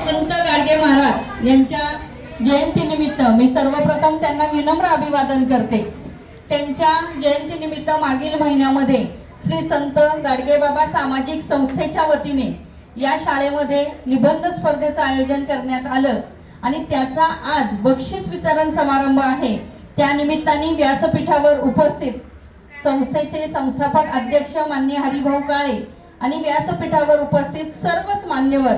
संत गाडगे महाराज यांच्या जयंतीनिमित्त मी सर्वप्रथम त्यांना विनम्र अभिवादन करते. त्यांच्या जयंतीनिमित्त मागील महिन्यामध्ये श्री संत गाडगेबाबा सामाजिक संस्थेच्या वतीने या शाळेमध्ये निबंध स्पर्धेचं आयोजन करण्यात आलं आणि त्याचा आज बक्षीस वितरण समारंभ आहे. त्यानिमित्ताने व्यासपीठावर उपस्थित संस्थेचे संस्थापक अध्यक्ष मान्य हरिभाऊ काळे आणि व्यासपीठावर उपस्थित सर्वच मान्यवर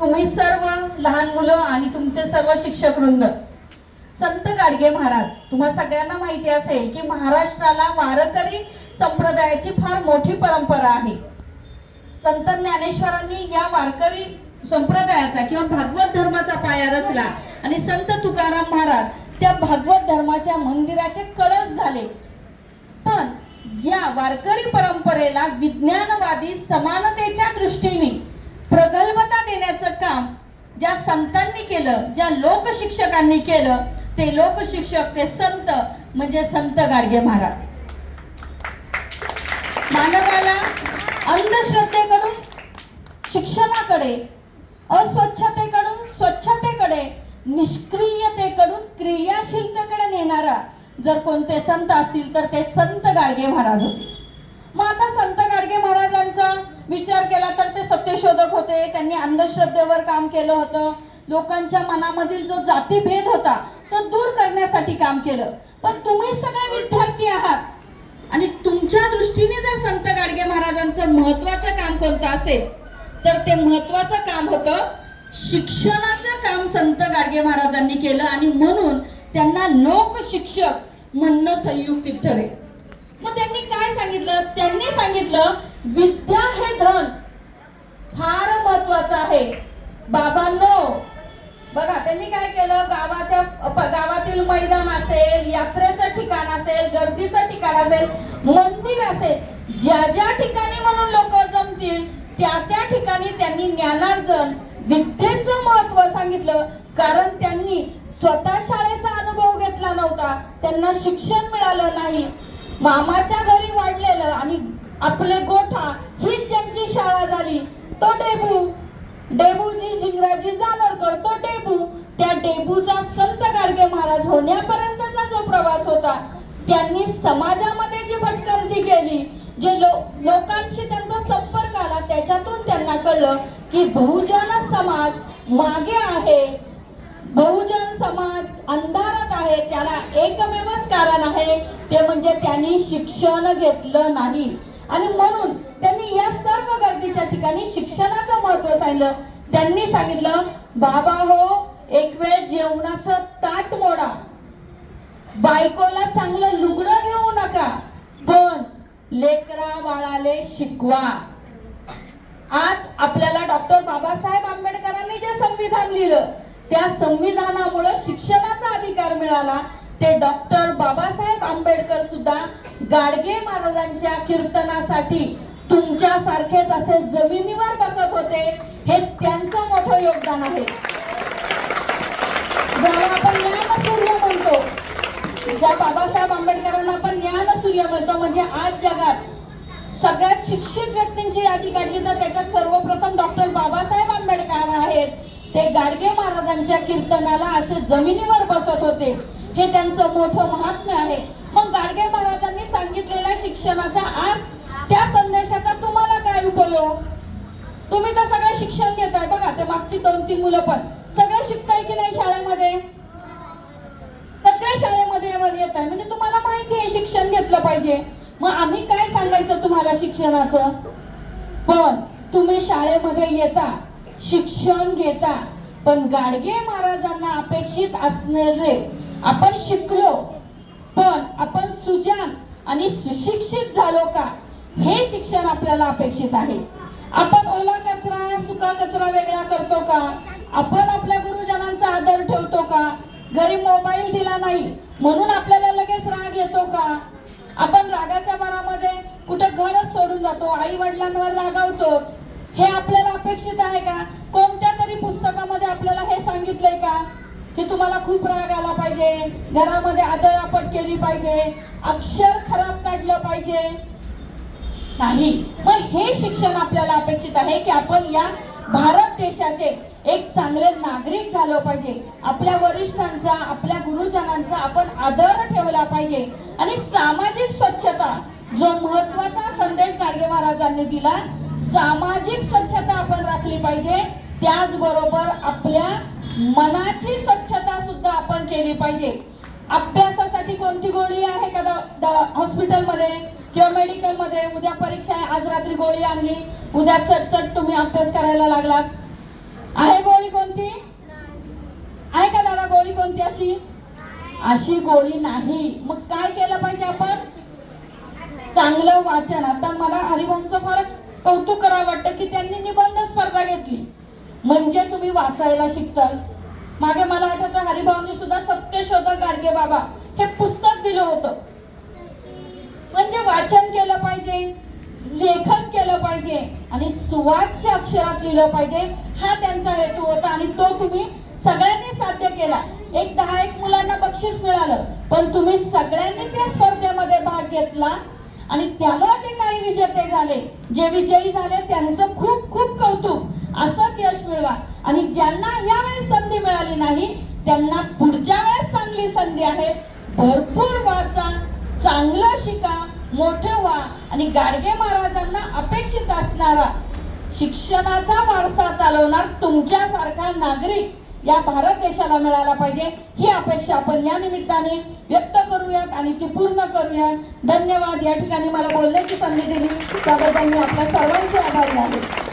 तुम्ही सर्व लहान मुलं आणि तुमचे सर्व शिक्षक वृंद संत गाडगे महाराज तुम्हा सगळ्यांना माहिती असेल की महाराष्ट्राला वारकरी संप्रदायाची फार मोठी परंपरा आहे. संत ज्ञानेश्वरांनी या वारकरी संप्रदायाचा किंवा भागवत धर्माचा पाया रचला आणि संत तुकाराम महाराज त्या भागवत धर्माच्या मंदिराचे कळस झाले. पण या वारकरी परंपरेला विज्ञानवादी समानतेच्या दृष्टीने प्रगल्भता देण्याचं काम ज्या संतांनी केलं ज्या लोकशिक्षकांनी केलं ते लोकशिक्षक ते संत म्हणजे संत गाडगे महाराज. मानवाला अंधश्रद्धेकडून शिक्षणाकडे अस्वच्छतेकडून स्वच्छतेकडे निष्क्रियतेकडून क्रियाशीलतेकडे नेणारा जर कोणते संत असतील तर ते संत गाडगे महाराज होते. मग आता संत गाडगे महाराजांचा विचार केला तर ते सत्यशोधक होते त्यांनी अंधश्रद्धेवर काम केलं होतं. लोकांच्या मनामधील जो जातीभेद होता तो दूर करण्यासाठी काम केलं. पण तुम्ही सगळे विद्यार्थी आहात. आणि तुमच्या दृष्टीने जर संत गाडगे महाराजांचं महत्वाचं काम कोणतं असेल तर ते महत्वाचं काम होतं शिक्षणाचं काम संत गाडगे महाराजांनी केलं. आणि म्हणून त्यांना लोक शिक्षक म्हणणं संयुक्तिक ठरेल. मग त्यांनी काय सांगितलं? त्यांनी सांगितलं विद्या हे धन फार महत्वाचं आहे. बाबांनो बघा त्यांनी काय केलं? गावाच्या गावातील मैदान असेल यात्रेचं ठिकाण असेल गर्दीचं ठिकाण असेल मंदिर असेल ज्या ज्या ठिकाणी म्हणून लोक जमतील त्या त्या ठिकाणी त्यांनी ज्ञानार्जन विद्येचं महत्त्व सांगितलं. कारण त्यांनी स्वतः शाळेचा अनुभव घेतला नव्हता. त्यांना शिक्षण मिळालं नाही. मामाच्या घरी वाढलेलं आणि आपले गोठा हीच ज्यांची शाळा झाली तो डेबू. डेबूजी जिंगराजी जानोरकर तो डेबू. त्या डेबूचा संत गाडगे महाराज होण्यापर्यंतचा जो प्रवास होता त्यांनी समाजामध्ये जी भटकंती केली जे लो लोकांशी त्यांचा संपर्क आला त्याच्यातून त्यांना कळलं की बहुजन समाज मागे आहे. बहुजन समाज अंधारात आहे त्याला एकमेवच कारण आहे ते म्हणजे त्यांनी शिक्षण घेतलं नाही. आणि म्हणून त्यांनी या सर्व गर्दीच्या ठिकाणी शिक्षणाचं महत्त्व सांगितलं. त्यांनी सांगितलं बाबा हो एक वेळ जेवणाचं ताट मोडा. बायकोला चांगलं लुगडं घेऊ नका पण लेकरा बाळाले शिकवा. आज आपल्याला डॉक्टर बाबासाहेब आंबेडकरांनी जे संविधान लिहिलं त्या संविधानामुळे शिक्षणाचा अधिकार मिळाला. ते डॉक्टर बाबासाहेब आंबेडकर सुद्धा गाडगे महाराजांच्या कीर्तनासाठी तुमच्या सारखेच असे जमिनीवर बसत होते. हे त्यांचं मोठं योगदान आहे. ज्याला आपण ज्ञानसूर्य म्हणतो ज्या बाबासाहेब आंबेडकरांना आपण ज्ञानसूर्य म्हणतो म्हणजे आज जगात सगळ्यात शिक्षित व्यक्तींची यादी काढली तर त्याच्यात सर्वप्रथम डॉक्टर बाबासाहेब आंबेडकर आहेत. ते गाडगे महाराजांच्या कीर्तनाला असे जमिनीवर बसत होते. हे त्यांचं मोठं महात्म्य आहे. मग गाडगे महाराजांनी सांगितलेल्या शिक्षणाचा आज त्या संदेशाचा तुम्हाला काय उपयोग? तुम्ही तर सगळं शिक्षण घेताय. बघा ते मागची दोन तीन मुलं पण. सगळं शिकताय की नाही शाळेमध्ये? सगळ्या शाळेमध्ये येत आहे म्हणजे तुम्हाला माहिती आहे शिक्षण घेतलं पाहिजे. मग आम्ही काय सांगायचं तुम्हाला शिक्षणाचं? पण तुम्ही शाळेमध्ये येता. शिक्षण घेता पण गाडगे महाराजांना अपेक्षित असणारे आपण शिकलो पण आपण सुजान आणि सुशिक्षित झालो का? हे शिक्षण आपल्याला अपेक्षित आहे. आपण ओला कचरा सुका कचरा वेगळा करतो का? आपण आपल्या गुरुजनांचा आदर ठेवतो का? घरी मोबाईल दिला नाही म्हणून आपल्याला लगेच राग येतो का? आपण रागाच्या भरामध्ये कुठे घरच सोडून जातो आई वडिलांवर रागावतो. हे आपल्याला अपेक्षित आहे का? कोणत्या तरी पुस्तकामध्ये आपल्याला हे सांगितलंय का? की तुम्हाला खूप राग आला पाहिजे घरामध्ये आदळापट केली पाहिजे अक्षर खराब काढलं पाहिजे? नाही. पण हे शिक्षण आपल्याला अपेक्षित आहे की आपण या भारत देशाचे एक चांगले नागरिक झालो पाहिजे. आपल्या वरिष्ठांचा आपल्या गुरुजनांचा आपण आदर ठेवला पाहिजे. आणि सामाजिक स्वच्छता जो महत्त्वाचा संदेश गाडगे महाराजांनी दिला सामाजिक स्वच्छता आपण राखली पाहिजे. त्याचबरोबर आपल्या मनाची स्वच्छता सुद्धा आपण केली पाहिजे. अभ्यासासाठी कोणती गोळी आहे का द- हॉस्पिटलमध्ये किंवा मेडिकलमध्ये? उद्या परीक्षा आहे आज रात्री गोळी आणली. उद्या चटचट तुम्ही अभ्यास करायला लागलात. आहे गोळी कोणती? आहे का दादा गोळी कोणती अशी? अशी गोळी नाही. मग काय केलं पाहिजे आपण? चांगलं वाचन. आता मला हरिवंश फार कौतुक करावं वाटतं की त्यांनी निबंध स्पर्धा घेतली. म्हणजे तुम्ही वाचायला शिकताल. मागे मला आठवतं हरिभाऊंनी सुद्धा सत्यशोधक गाडगे बाबा हे पुस्तक दिलं होतं. म्हणजे वाचन केलं पाहिजे लेखन केलं पाहिजे आणि सुवाच्य अक्षरात लिहिलं पाहिजे हा त्यांचा हेतू होता. आणि तो तुम्ही सगळ्यांनी साध्य केला. एक दहा एक मुलांना बक्षीस मिळालं पण तुम्ही सगळ्यांनी त्या स्पर्धेमध्ये भाग घेतला. आणि त्याला ते काही विजेते झाले. जे विजयी झाले त्यांचं खूप खूप कौतुक. असंच यश मिळवा. आणि ज्यांना यावेळेस संधी मिळाली नाही त्यांना पुढच्या वेळेस चांगली संधी आहे. भरपूर वाचा चांगलं शिका मोठं व्हा. आणि गाडगे महाराजांना अपेक्षित असणारा शिक्षणाचा वारसा चालवणार तुमच्यासारखा नागरिक या भारत देशाला मिळाला पाहिजे. ही अपेक्षा आपण या निमित्ताने व्यक्त करूयात आणि ती पूर्ण करूयात. धन्यवाद. या ठिकाणी मला बोलण्याची संधी दिली. त्याबद्दल मी आपल्या सर्वांचे आभारी आहे.